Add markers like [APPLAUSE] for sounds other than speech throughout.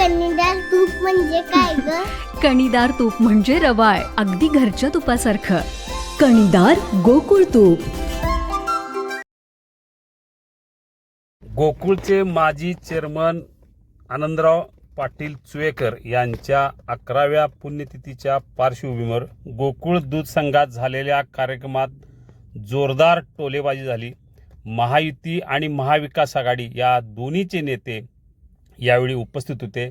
कणीदार तूप म्हणजे काय ग? [LAUGHS] कणीदार तूप म्हणजे रवाळ अगदी घरच्या तुपासारखं. कणीदार गोकुळ तूप. गोकुळचे माजी चेअरमन आनंदराव पाटील चुवेकर यांच्या अकराव्या पुण्यतिथीच्या पार्श्वभूमीवर गोकुळ दूध संघात झालेल्या कार्यक्रमात जोरदार टोलेबाजी झाली. महायुती आणि महाविकास आघाडी या दोन्हीचे नेते यावेळी उपस्थित होते.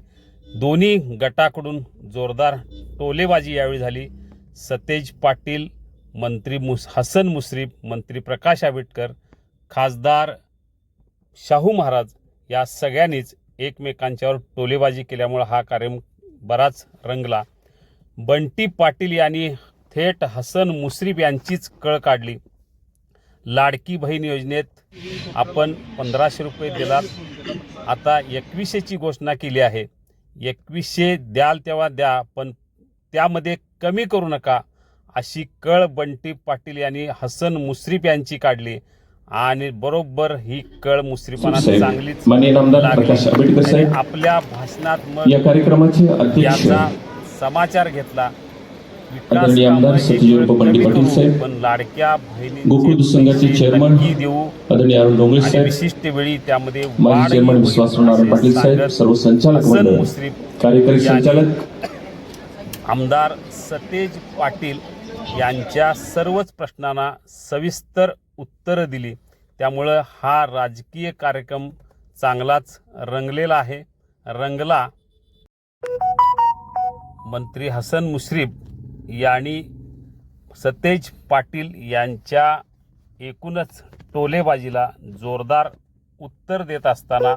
दोन्ही गटाकडून जोरदार टोलेबाजी यावेळी झाली. सतेज पाटील मंत्री मुस हसन मुश्रीफ मंत्री प्रकाश आंबेडकर खासदार शाहू महाराज या सगळ्यांनीच एकमेकांच्यावर टोलेबाजी केल्यामुळं हा कार्यक्रम बराच रंगला. बंटी पाटील यांनी थेट हसन मुश्रीफ यांचीच कळ काढली. लाडकी बहीण योजनेत आपण पंधराशे रुपये दिलात. आता एकवीसशेची घोषणा केली आहे. एकवीसशे द्याल तेव्हा द्या पण त्यामध्ये कमी करू नका अशी कळ बंटी पाटील यांनी हसन मुश्रीफ यांची काढली. आणि बरोबर ही कळ मुश्रीफांना चांगलीच लागली. आपल्या भाषणात मग याचा समाचार घेतला. आदरणीय आमदार कमी पाटील साहेब, गोकुळ संघाचे चेअरमन, आदरणीय अरुण साहेब विशिष्ट वेळी त्यामध्ये माजी चेअरमन विश्वासराव नारायण पाटील साहेब सर्व संचालक मंडळ कार्यकारी संचालक आमदार सतेज पाटील यांच्या सर्वच प्रश्नांना सविस्तर उत्तरं दिली. त्यामुळं हा राजकीय कार्यक्रम चांगलाच रंगलेला आहे. रंगला. मंत्री हसन मुश्रीफ यांनी सतेज पाटील यांच्या एकूणच टोलेबाजीला जोरदार उत्तर देत असताना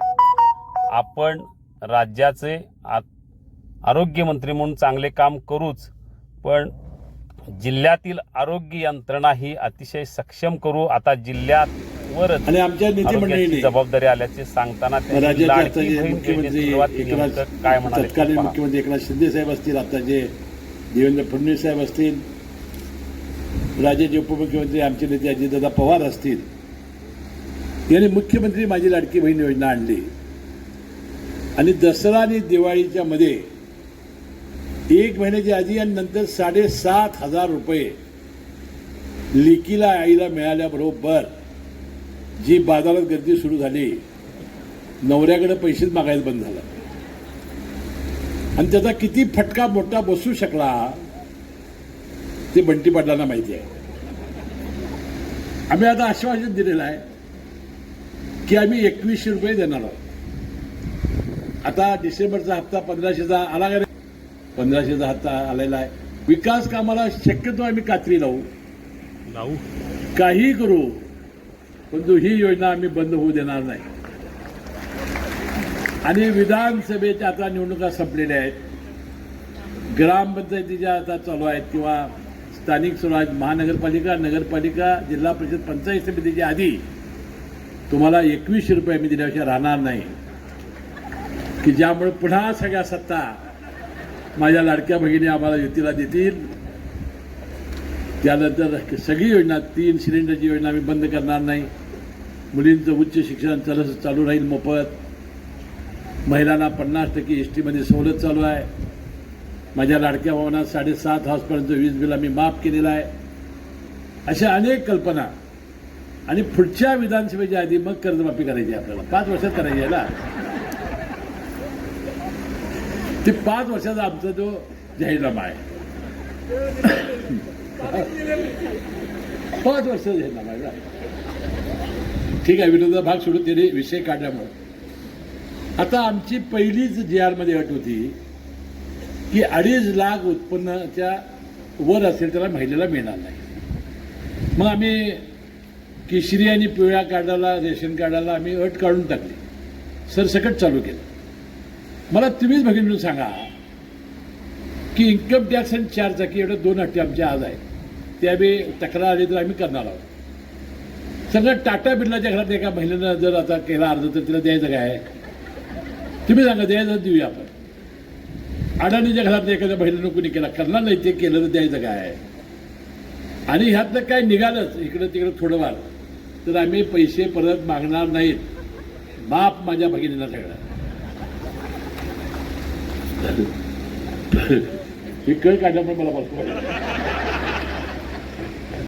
आपण राज्याचे आ आरोग्यमंत्री म्हणून चांगले काम करूच पण जिल्ह्यातील आरोग्य यंत्रणा ही अतिशय सक्षम करू आता जिल्ह्यावरच जबाबदारी आल्याचे सांगताना. काय म्हणाले. मुख्यमंत्री एकनाथ शिंदे साहेब असतील आताचे देवेंद्र फडणवीस साहेब असतील राज्याचे उपमुख्यमंत्री आमचे नेते अजितदादा पवार असतील यांनी मुख्यमंत्री माझी लाडकी बहीण योजना आणली. आणि दसरा आणि दिवाळीच्या मध्ये एक महिन्याच्या आधी आणि नंतर साडेसात हजार रुपये लेकीला आईला मिळाल्याबरोबर जी बाजारात गर्दी सुरू झाली नवऱ्याकडे पैसेच मागायला बंद झालं. आणि त्याचा किती फटका मोठा बसू शकला ते बंटी पाटलांना माहिती आहे. आम्ही आता आश्वासन दिलेलं आहे की आम्ही एकवीसशे रुपये देणार आहोत. आता डिसेंबरचा हप्ता पंधराशेचा आला का रे? पंधराशेचा हप्ता आलेला आहे. विकास कामाला शक्यतो आम्ही कात्री लावू. लावू. काही करू परंतु ही योजना आम्ही बंद होऊ देणार नाही. आणि विधानसभेच्या आता निवडणुका संपलेल्या आहेत. ग्रामपंचायतीच्या आता चालू आहेत किंवा स्थानिक स्वराज महानगरपालिका नगरपालिका जिल्हा परिषद पंचायत समितीच्या आधी तुम्हाला एकवीसशे रुपये मी दिल्याशिवाय राहणार नाही. की ज्यामुळे पुन्हा सगळ्या सत्ता माझ्या लाडक्या भगिनी आम्हाला युतीला देतील. त्यानंतर सगळी योजना तीन सिलेंडरची योजना आम्ही बंद करणार नाही. मुलींचं उच्च शिक्षण चालू चालू राहील मोफत. महिलांना पन्नास टक्के एस टीमध्ये सवलत चालू आहे. माझ्या लाडक्या भवनात साडेसात हॉर्सपर्यंत वीज बिल आम्ही माफ केलेलं आहे. अशा अनेक कल्पना आणि पुढच्या विधानसभेच्या आधी मग कर्जमाफी करायची आहे आपल्याला. पाच वर्षात करायची आहे ना? ते पाच वर्षाचा आमचा जो जाहीरनामा आहे. पाच वर्ष जाहीरनामा आहे ठीक आहे विरोधा भाग सोडून त्याने विषय काढल्यामुळे. आता आमची पहिलीच जी आरमध्ये अट होती की अडीच लाख उत्पन्नाच्या वर असेल त्याला महिलेला मिळणार नाही. मग आम्ही केशरी आणि पिवळ्या कार्डाला रेशन कार्डाला आम्ही अट काढून टाकली. सरसकट चालू केलं. मला तुम्हीच भगिनी सांगा की इन्कम टॅक्स आणि चार चाकी एवढ्या दोन अटी आमच्या आज आहेत. त्यावेळी तक्रार आली तर आम्ही करणार आहोत. सगळं टाटा बिर्लाच्या घरात एका महिलेनं जर आता केला अर्ज तर तिला द्यायचं काय? आहे तुम्ही सांगा द्यायचं देऊया आपण. अडाणीच्या घरात एखाद्या बहिणीनं कोणी केला करणार नाही ते केलं तर द्यायचं काय? आणि ह्यातलं काय निघालंच इकडं तिकडं थोडंफार. तर आम्ही पैसे परत मागणार नाहीत. बाप माझ्या भगिनीला सगळं. हे कळ काढल्यामुळे मला बसतो